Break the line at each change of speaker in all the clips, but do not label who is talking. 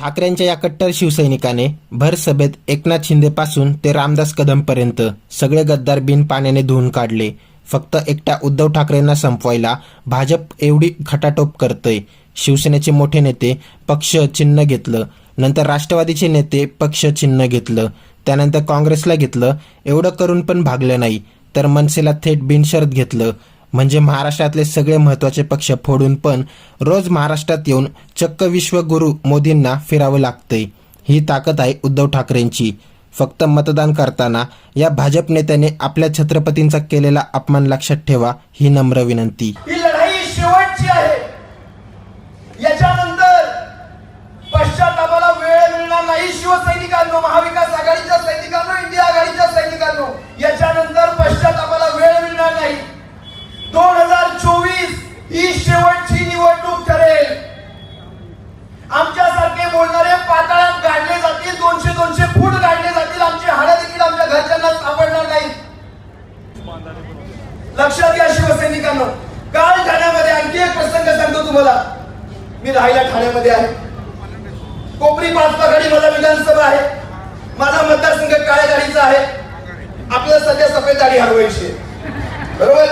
ठाकरेंच्या या कट्टर शिवसैनिकाने भर सभेत एकनाथ शिंदे पासून ते रामदास कदमपर्यंत सगळे गद्दार बिन पाण्याने धुवून काढले. फक्त एकट्या उद्धव ठाकरेंना संपवायला भाजप एवढी खटाटोप करतय. शिवसेनेचे मोठे नेते पक्ष चिन्ह घेतलं. नंतर राष्ट्रवादीचे नेते पक्ष चिन्ह घेतलं. त्यानंतर काँग्रेसला घेतलं. एवढं करून पण भागलं नाही. तर मनसेला थेट बिनशर्त घेतलं. म्हणजे महाराष्ट्रातले सगळे महत्त्वाचे पक्ष फोडून पण रोज महाराष्ट्रात येऊन चक्क विश्वगुरू मोदींना फिरावं लागतंय. ही ताकद आहे उद्धव ठाकरेंची. फक्त मतदान करताना या भाजप नेत्याने आपल्या छत्रपतींचा केलेला अपमान लक्षात ठेवा ही नम्र विनंती.
ही लढाई शेवटची आहे. याच्यानंतर पश्चातापाला वेळ मिळणार नाही शिवसैनिक लक्षात घ्या शिवसैनिकांनो. काल ठाण्यामध्ये आणखी एक प्रसंग सांगतो तुम्हाला. मी राहायला ठाण्यामध्ये आहे. कोपरी पाचपाखाडी माझा विधानसभा आहे. माझा मतदारसंघ काळ्या गाडीचा आहे. आपल्याला सध्या सफेद गाडी हरवायची बरोबर?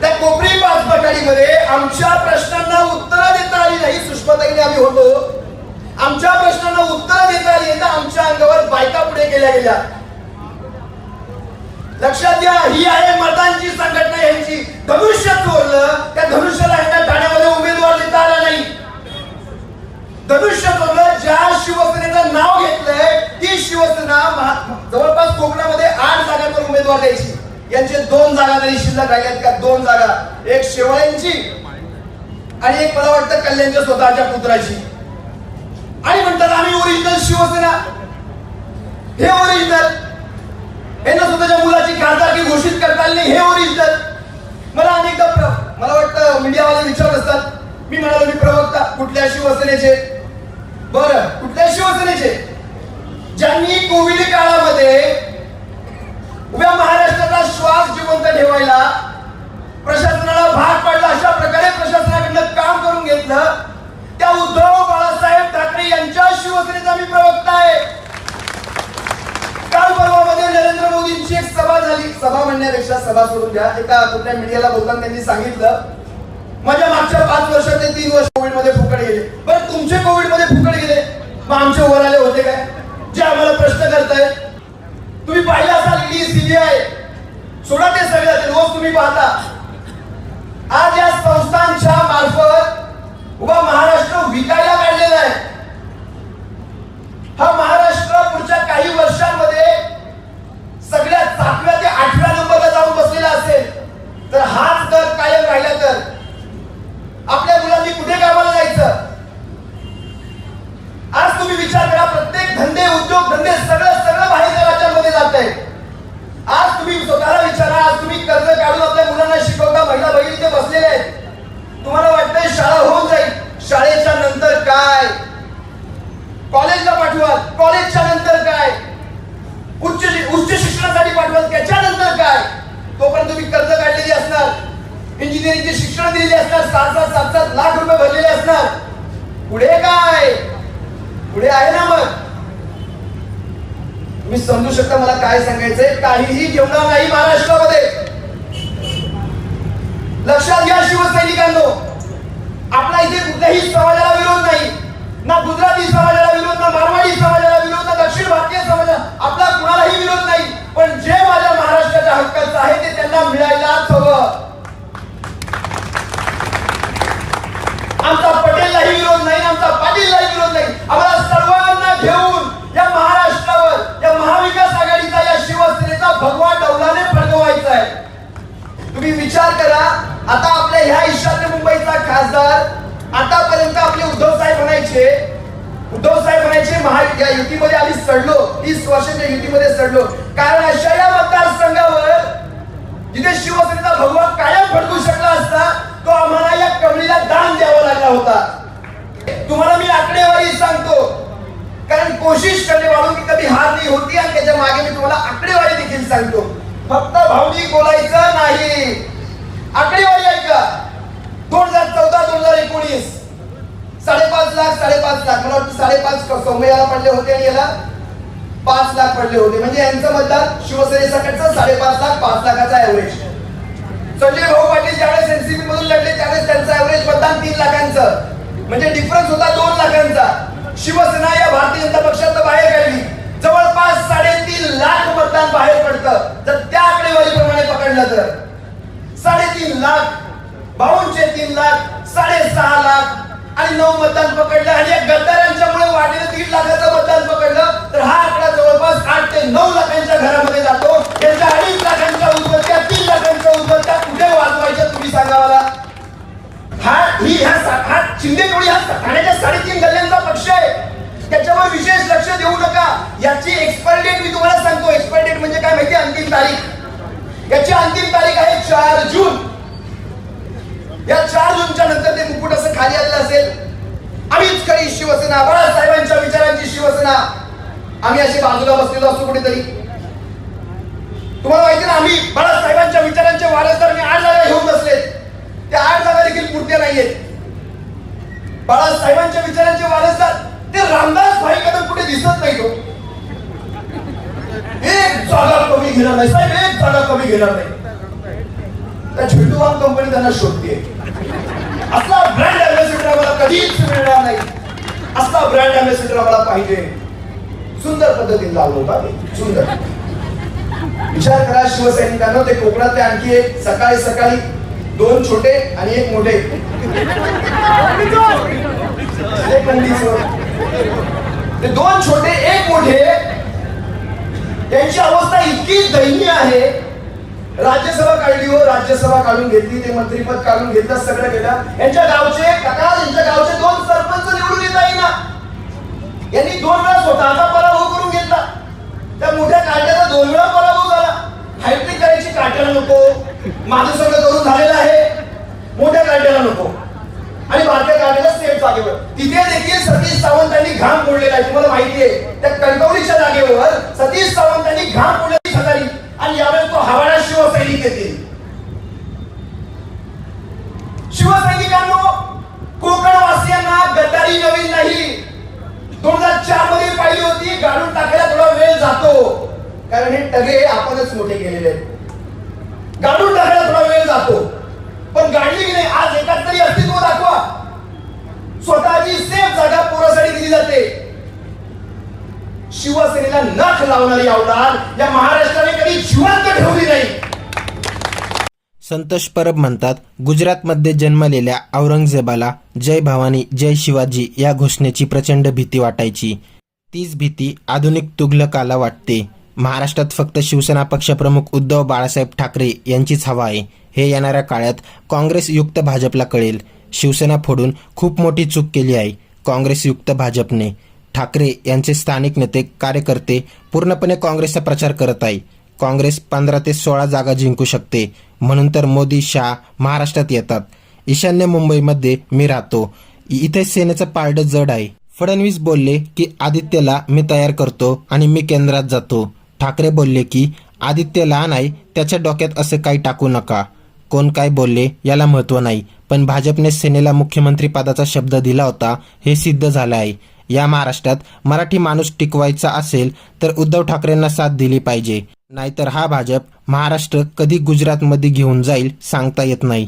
त्या कोपरी पाचपाखाडीमध्ये आमच्या प्रश्नांना उत्तर देता आली नाही. सुषमाताईने आम्ही होतो. आमच्या प्रश्नांना उत्तर देता आली आमच्या अंगावर बायका पुढे केल्या गेल्या. लक्षात घ्या ही आहे मतांची संघटना यांची धनुष्य चोरलं त्या धनुष्याला ह्यांना ठाण्यामध्ये उमेदवार देता आला नाही. धनुष्य चोरलं ज्या शिवसेनेचं नाव घेतलंय ती शिवसेना महा- जवळपास कोकणामध्ये आठ जागांवर उमेदवार द्यायची. यांचे दोन जागा तरी शिल्लक राहिल्यात का? दोन जागा. एक शेवळ्यांची आणि एक मला वाटतं कल्याणच्या स्वतःच्या पुत्राची. आणि म्हणतात आम्ही ओरिजिनल शिवसेना. हे ओरिजिनल. यांना स्वतःच्या मुलाची खासदारकी घोषित करता आली नाही हे ओरिजिनल मला अनेकदा मला वाटतं मीडियावाले विचारत असतात मी म्हणालो मी प्रवक्ता कुठल्या शिवसेनेचे? बर कुठल्या शिवसेनेचे? ज्यांनी कोविड काळामध्ये उभ्या महाराष्ट्राचा श्वास जिवंत ठेवायला प्रशासनाला भाग पडला अशा प्रकारे प्रशासनाकडनं काम करून घेतलं त्या उद्धव बाळासाहेब ठाकरे यांच्या शिवसेनेचा मी प्रवक्ता आहे काल परवामध्ये नरेंद्र मोदींची एक सभा सभा म्हणण्यापेक्षा सभा सोडून द्या. एका कुठल्या मीडियाला बोलताना त्यांनी सांगितलं माझ्या मागच्या पाच वर्षात ते तीन वर्ष कोविडमध्ये फुकट गेले. बरं तुमचे कोविडमध्ये फुकट गेले. मग आमचे वर आले होते काय? जे आम्हाला प्रश्न करताय. तुम्ही पाहिलं असाल की सीबीआय सोडा ते सगळं रोज तुम्ही पाहता. आज या संस्थांच्या मार्फत उभा महाराष्ट्र विकायला काढलेला आहे. हा महाराष्ट्र पुढच्या काही वर्षांमध्ये सगळ्या सातव्या ते आठव्या नंबरला जाऊन बसलेला असेल तर हाच दर कायम राहिला तर आपल्या मुलांनी कुठे कामाला जायचं आज तुम्ही विचार करा प्रत्येक धंदे उद्योग धंदे सगळं सगळं बाहेरच्या राज्यांमध्ये जात आहे आज तुम्ही स्वतःला विचारा आज तुम्ही कर्ज काढून आपल्या मुलांना शिकवता महिला भगिनी इथे बसलेले आहेत तुम्हाला वाटतंय शाळा होऊन जाईल. शाळेच्या नंतर काय? कॉलेजला पाठवा. कॉलेजच्या नंतर काय? उच्च उच्च शिक्षणासाठी पाठवा. त्याच्यानंतर काय? तोपर्यंत तुम्ही कर्ज काढलेली असणार. इंजिनिअरिंगचे शिक्षण दिलेले असणार. सात सात सात सात लाख रुपये भरलेले असणार. पुढे काय? पुढे आहे ना मग. तुम्ही समजू शकता मला काय सांगायचंय? काहीही ठेवणार नाही महाराष्ट्रामध्ये. लक्षात घ्या शिवसैनिकांनो आपला इथे कुठल्याही समाजाला विरोध नाही ना गुजराती समाजाला विरोध ना मारवाडी समाजाला विरोध ना दक्षिण भारतीय समाजाला आपला कुणालाही विरोध नाही. पण जे माझ्या महाराष्ट्राच्या हक्काचं आहे ते त्यांना मिळायलाच हवं. आमचा पटेललाही विरोध नाही आमचा पाटीललाही विरोध नाही. आम्हाला सर्वांना घेऊन या महाराष्ट्रावर या महाविकास आघाडीचा या शिवसेनेचा भगवा डौलाने फडकवायचा आहे तुम्ही विचार करा आता आपल्या ह्या ईशान्य मुंबईचा खासदार आतापर्यंत आपले उद्धव साहेब म्हणायचे उद्धव साहेब म्हणायचे महा या युतीमध्ये आम्ही सडलो. तीस वर्षाच्या युतीमध्ये सडलो. कारण अशा या मतदारसंघावर जिथे शिवसेनेचा भगवा कायम फडकू शकला असता तो आम्हाला या कमळीला दान द्यावा लागला होता. तुम्हाला मी आकडेवारी सांगतो. कारण कोशिश करणे वाढून की कधी हार नाही होती आणि त्याच्यामागे मी तुम्हाला आकडेवारी देखील सांगतो. फक्त भावनी बोलायचं नाही. आकडेवारी ऐका. दोन हजार चौदा दोन हजार एकोणीस साडेपाच लाख साडेपाच लाख. मला वाटतं साडेपाच सौम्याला पडले होते आणि याला पाच लाख पडले होते. म्हणजे यांचं मतदान शिवसेनेसाठीचं साडेपाच लाख पाच लाखाचा ऍव्हरेज संजय भाऊ पाटील ज्यावेळेस एनसीपी मधून लढले त्यावेळेस त्यांचं ऍव्हरेज मतदान तीन लाखांचं. म्हणजे डिफरन्स होता दोन लाखांचा. शिवसेना या भारतीय जनता पक्षात बाहेर काढली जवळपास साडेतीन लाख मतदान बाहेर पडतं जर त्या आकडेवारीप्रमाणे पकडलं तर साडेतीन लाख भाऊंचे तीन लाख साडेसहा लाख आणि नऊ मतदान पकडलं आणि या गद्दारांच्यामुळे वाढलेलं दीड लाखाचं मतदान पकडलं तर हा आकडा जवळपास आठ ते नऊ लाखांच्या घरामध्ये जातो. त्याच्या अडीच लाखांच्या उद्बत्त्या तीन लाखांच्या उद्बत्त्या कुठे वाजवायच्या तुम्ही सांगा मला? हा ही ह्या हा शिंदे टोळी हा ठाण्याच्या साडेतीन गल्ल्यांचा पक्ष आहे. त्याच्यावर विशेष लक्ष देऊ नका. याची एक्सपायर डेट मी तुम्हाला सांगतो. एक्सपायर डेट म्हणजे काय माहिती? अंतिम तारीख. याची अंतिम तारीख आहे चार जून. या चार जूनच्या नंतर ते मुकुट असं खाली आलेलं असेल. आम्हीच शिवसेना बाळासाहेबांच्या विचारांची शिवसेना. आम्ही अशी बाजूला बसलेलो असतो कुठेतरी. तुम्हाला माहिती ना आम्ही बाळासाहेबांच्या विचारांचे वारसदार मी आठ जागा घेऊन बसले. त्या आठ जागा देखील पुरत्या नाहीयेत. बाळासाहेबांच्या विचारांचे वारसदार ते रामदास भाई कदम कुठे दिसत नाही तो एक जागा कमी घेणार नाही साहेब एक जागा कमी घेणार नाही. त्या झेंडूबाम कंपनी त्यांना शोधते. असला ब्रँड अँबॅसिडर आम्हाला कधीच मिळणार नाही. असला ब्रँड अँबॅसिडर आम्हाला पाहिजे. सुंदर पद्धतीने लावलं होता सुंदर. विचार करा शिवसैनिकांना ते कोकणातले आणखी एक सकाळी सकाळी दोन छोटे आणि एक मोठे. ते दोन छोटे एक मोठे. त्यांची अवस्था इतकी दयनीय आहे. राज्यसभा काढली हो राज्यसभा काढून घेतली ते मंत्रीपद काढून घेतलं सगळं केलं. यांच्या गावचे काका यांच्या गावचे दोन सरपंच निवडून येता येईना यांनी दोन वेळा स्वतःचा पराभव करून घेतला त्या मोठ्या काट्याचा दोन वेळा पराभव झाला हायट्रिक करायची काट्याला नको माझं सगळं करून झालेलं आहे मोठ्या काट्याला नको आणि भारतीय काट्याला सेफ जागेवर तिथे देखील सतीश सावंतांनी घाम फोडलेला आहे तुम्हाला माहिती आहे. त्या कणकवलीच्या जागेवर सतीश सावंतांनी घाम पुण्याची खदारी आणि यावेळेस तो हवाडा शिवसैनिक येतील शिवसैनिकांनो कोकणवासियांना गद्दारी नवीन नाही. दोन हजार चारमध्ये पाहिली होती गाडून टाकायला थोडा वेळ जातो. कारण हे टगे आपणच मोठे केलेले आहेत गाडून टाकायला थोडा वेळ जातो पण गाडली की नाही आज एकाच तरी अस्तित्व दाखवा स्वतःची सेफ जागा पोरासाठी दिली जाते शिवसेनेला नख लावणारी अवतार या महाराष्ट्राने कधी जिवंत ठेवली नाही.
संतोष परब म्हणतात गुजरातमध्ये जन्मलेल्या औरंगजेबाला जय भवानी जय शिवाजी या घोषणेची प्रचंड भीती वाटायची. तीच भीती आधुनिक तुघलकाला वाटते. महाराष्ट्रात फक्त शिवसेना पक्षप्रमुख उद्धव बाळासाहेब ठाकरे यांचीच हवा आहे. हे येणाऱ्या काळात काँग्रेसयुक्त भाजपला कळेल. शिवसेना फोडून खूप मोठी चूक केली आहे. काँग्रेसयुक्त भाजपने. ठाकरे यांचे स्थानिक नेते कार्यकर्ते पूर्णपणे काँग्रेसचा प्रचार करत आहे. काँग्रेस पंधरा ते सोळा जागा जिंकू शकते. म्हणून तर मोदी शाह महाराष्ट्रात येतात. ईशान्य मुंबईमध्ये मी राहतो. इथे सेनेचं पारडं जड आहे. फडणवीस बोलले की आदित्यला मी तयार करतो आणि मी केंद्रात जातो. ठाकरे बोलले की आदित्य लहान आहे त्याच्या डोक्यात असे काही टाकू नका. कोण काय बोलले याला महत्त्व नाही. पण भाजपने सेनेला मुख्यमंत्री पदाचा शब्द दिला होता हे सिद्ध झालं आहे. या महाराष्ट्रात मराठी माणूस टिकवायचा असेल तर उद्धव ठाकरेंना साथ दिली पाहिजे. नाहीतर हा भाजप महाराष्ट्र कधी गुजरातमध्ये घेऊन जाईल सांगता येत नाही.